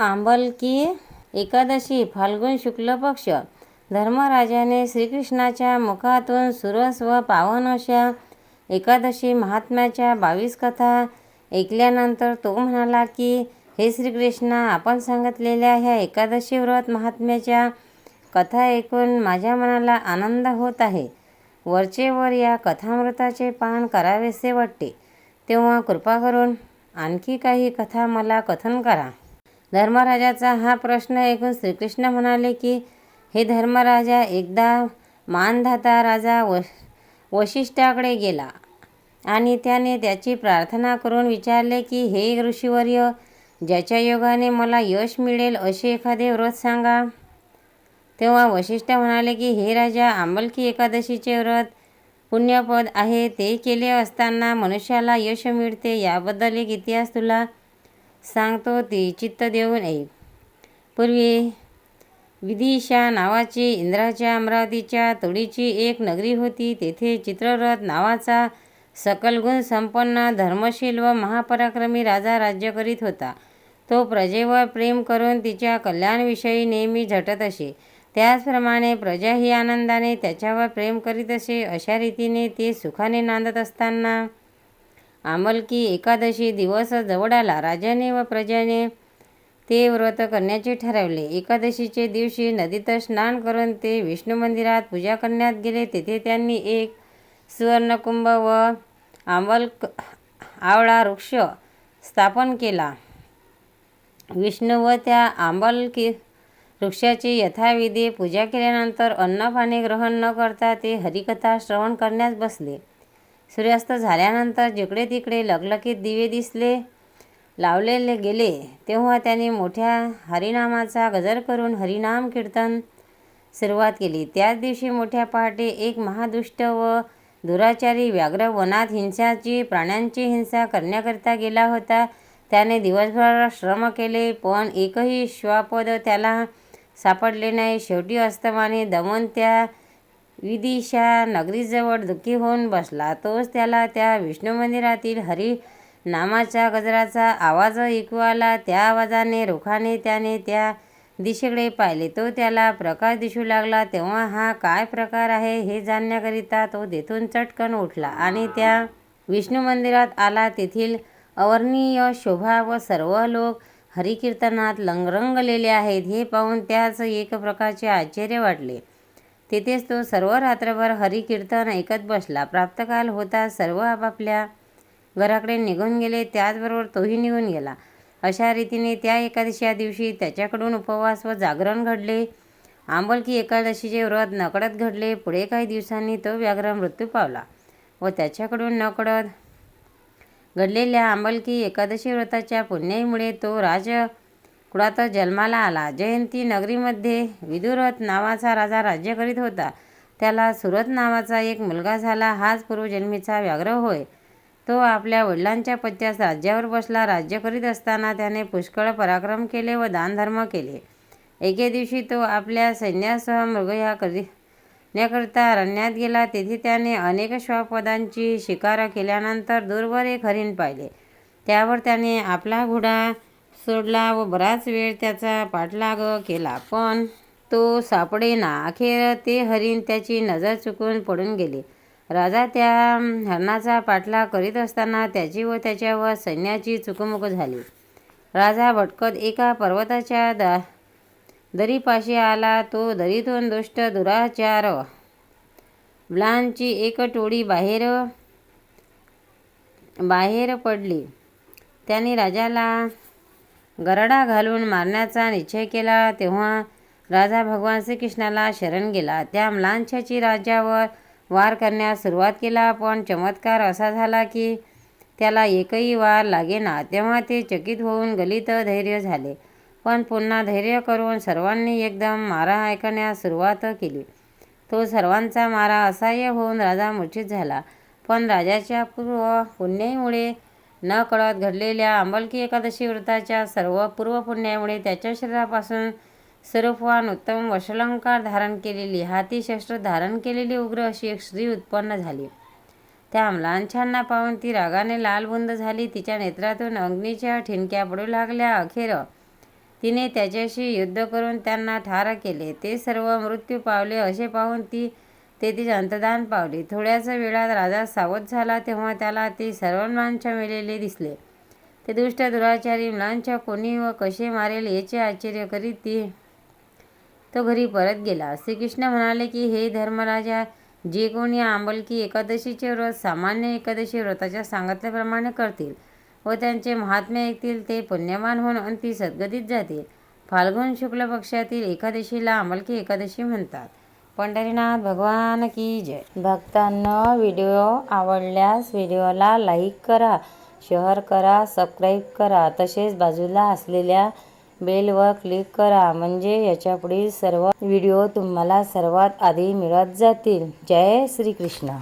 आंबलकी एकादशी फाल्गुन शुक्ल पक्ष. धर्मराजाने श्रीकृष्णाच्या मुखातून सुरस व पावन अशा एकादशी महात्म्याच्या बावीस कथा ऐकल्यानंतर तो म्हणाला की हे श्रीकृष्णा आपण सांगितलेल्या ह्या एकादशी व्रत महात्म्याच्या कथा ऐकून माझ्या मनाला आनंद होत आहे. वरचेवर या कथामृताचे पान करावेसे वाटते. तेव्हा कृपा करून आणखी काही कथा मला कथन करा. धर्मराजाचा हा प्रश्न ऐकून श्रीकृष्ण म्हणाले की हे धर्मराजा एकदा मानधाता राजा व वशिष्ठाकडे गेला आणि त्याने त्याची प्रार्थना करून विचारले की हे ऋषीवर्य ज्याच्या योगाने मला यश मिळेल असे एखादे व्रत सांगा? तेव्हा वशिष्ठ म्हणाले की हे राजा आंबलकी एकादशीचे व्रत पुण्यपद आहे ते केले असताना मनुष्याला यश मिळते याबद्दल एक इतिहास तुला सांगतो ती चित्त देऊन ऐक पूर्वी विदिशा नावाची इंद्राच्या अमरावतीच्या तोडीची एक नगरी होती. तेथे चित्ररथ नावाचा सकलगुण संपन्न धर्मशील व महापराक्रमी राजा राज्य करीत होता. तो प्रजेवर प्रेम करून तिच्या कल्याणविषयी नेहमी झटत असे. त्याचप्रमाणे प्रजा ही आनंदाने त्याच्यावर प्रेम करीत असे. अशा रीतीने ते सुखाने नांदत असताना आमलकी एकादशी दिवस जवळ आला राजाने व प्रजाने ते व्रत करण्याचे ठरवले. एकादशीचे दिवशी नदीत स्नान करून ते विष्णू मंदिरात पूजा करण्यात गेले. तेथे त्यांनी एक सुवर्णकुंभ व आंबलक आवळा वृक्ष स्थापन केला. विष्णू व त्या आंबलकी वृक्षाची यथाविधी पूजा केल्यानंतर अन्नपाणी ग्रहण न करता ते हरिकथा श्रवण करण्यास बसले. सूर्यास्त झाल्यानंतर जिकडे तिकडे लगलकीत दिवे दिसले लावलेले गेले तेव्हा त्याने मोठ्या हरिनामाचा गजर करून हरिनाम कीर्तन सुरुवात केली. त्याच दिवशी मोठ्या पहाटे एक महादुष्ट व दुराचारी व्याघ्र वनात हिंसाची प्राण्यांची हिंसा करण्याकरिता गेला होता. त्याने दिवसभर श्रम केले पण एकही श्वापद त्याला सापडले नाही. शेवटी अस्तमाने दमन त्या विदिशा नगरीजवळ दुःखी होऊन बसला. तोच त्याला त्या विष्णू मंदिरातील हरी नामाच्या गजराचा आवाज ऐकू आला. त्या आवाजाने रुखाने त्याने त्या दिशेकडे पाहिले. तो त्याला प्रकाश दिसू लागला. तेव्हा हा काय प्रकार आहे हे जाणण्याकरिता तो तेथून चटकन उठला आणि त्या विष्णू मंदिरात आला. तेथील अवर्णीय शोभा व सर्व लोक हरिकीर्तनात लंगरंगलेले आहेत. हे पाहून त्याच एक प्रकारचे आश्चर्य वाटले. तेथेच तो सर्व रात्रभर हरिकीर्तन ऐकत बसला. प्राप्तकाल होता सर्व आपापल्या घराकडे निघून गेले त्याचबरोबर तोही निघून गेला. अशा रीतीने त्या एकादशीच्या दिवशी त्याच्याकडून उपवास व जागरण घडले. आंबलकी एकादशीचे व्रत नकळत घडले. पुढे काही दिवसांनी तो व्याघ्र मृत्यू पावला व त्याच्याकडून नकळत घडलेल्या आंबलकी एकादशी व्रताच्या पुण्याईमुळे तो राज कुळात जन्माला आला. जयंती नगरीमध्ये विदुरथ नावाचा राजा राज्य करीत होता. त्याला सुरत नावाचा एक मुलगा झाला. हाच पूर्वजन्मीचा व्याघ्र होय. तो आपल्या वडिलांच्या पत्त्यास राज्यावर बसला. राज्य करीत असताना त्याने पुष्कळ पराक्रम केले व दानधर्म केले. एके दिवशी तो आपल्या सैन्यासह मृगया करण्याकरिता रण्यात गेला. तेथे त्याने अनेक श्वापदांची शिकार केल्यानंतर दूरवर एक हरिण पाहिले. त्यावर त्याने आपला घोडा सोडला व बराच वेळ त्याचा पाठलाग केला. पण तो सापडेना. अखेर ते हरिण त्याची नजर चुकून पडून गेले. राजा त्या हरणाचा पाठलाग करीत असताना त्याची व त्याच्यावर सैन्याची चुकमुक झाली. राजा भटकत एका पर्वताच्या दा दरीपाशी आला. तो दरीतून दुष्ट दुराचार ब्लांची एक टोळी बाहेर बाहेर पडली. त्याने राजाला गरडा घालून मारण्याचा निश्चय केला तेव्हा राजा भगवान श्रीकृष्णाला शरण गेला. त्या म्लांछाची राजावर वार करण्यास सुरुवात केला पण चमत्कार असा झाला की त्याला एकही वार लागेना. तेव्हा ते चकित होऊन गलित धैर्य झाले. पण पुन्हा धैर्य करून सर्वांनी एकदम मारा ऐकण्यास सुरुवात केली. तो सर्वांचा मारा असह्य होऊन राजा मूर्छित झाला. पण राजाच्या पूर्व पुण्याईमुळे न कळत घडलेल्या अंबलकी एकादशी व्रताच्या सर्व पूर्वपुण्यामुळे त्याच्या शरीरापासून स्वरूपवान उत्तम वशलंकार धारण केलेली हाती शस्त्र धारण केलेली उग्र अशी एक स्त्री उत्पन्न झाली. त्या अमलांछांना पाहून ती रागाने लालबुंद झाली. तिच्या नेत्रातून अग्नीच्या ठिणक्या पडू लागल्या. अखेर तिने त्याच्याशी युद्ध करून त्यांना ठार केले. ते सर्व मृत्यू पावले असे पाहून ती तेथेच अंतदान पावली. थोड्याच वेळात राजा सावध झाला तेव्हा त्याला ते सर्व मुलांच्या दिसले. ते दुष्ट दुराचारी मुलांच्या कोणी व कसे मारेल याचे आश्चर्य करीत ती तो घरी परत गेला. श्रीकृष्ण म्हणाले की हे धर्मराजा जे कोणी आंबलकी एकादशीचे व्रत सामान्य एकादशी व्रताच्या सांगितल्याप्रमाणे करतील व त्यांचे महात्म्य ऐकतील ते पुण्यवान होऊन अंती सद्गतीत जातील. फाल्गुन शुक्ल पक्षातील एकादशीला आंबलकी एकादशी म्हणतात. पंढरीनाथ भगवान की जय. भक्तांना व्हिडिओ आवडल्यास व्हिडिओला लाईक करा शेअर करा सबस्क्राईब करा. तसेच बाजूला असलेल्या बेलवर क्लिक करा म्हणजे याच्यापुढील सर्व व्हिडिओ तुम्हाला सर्वात आधी मिळत जातील. जय श्रीकृष्ण.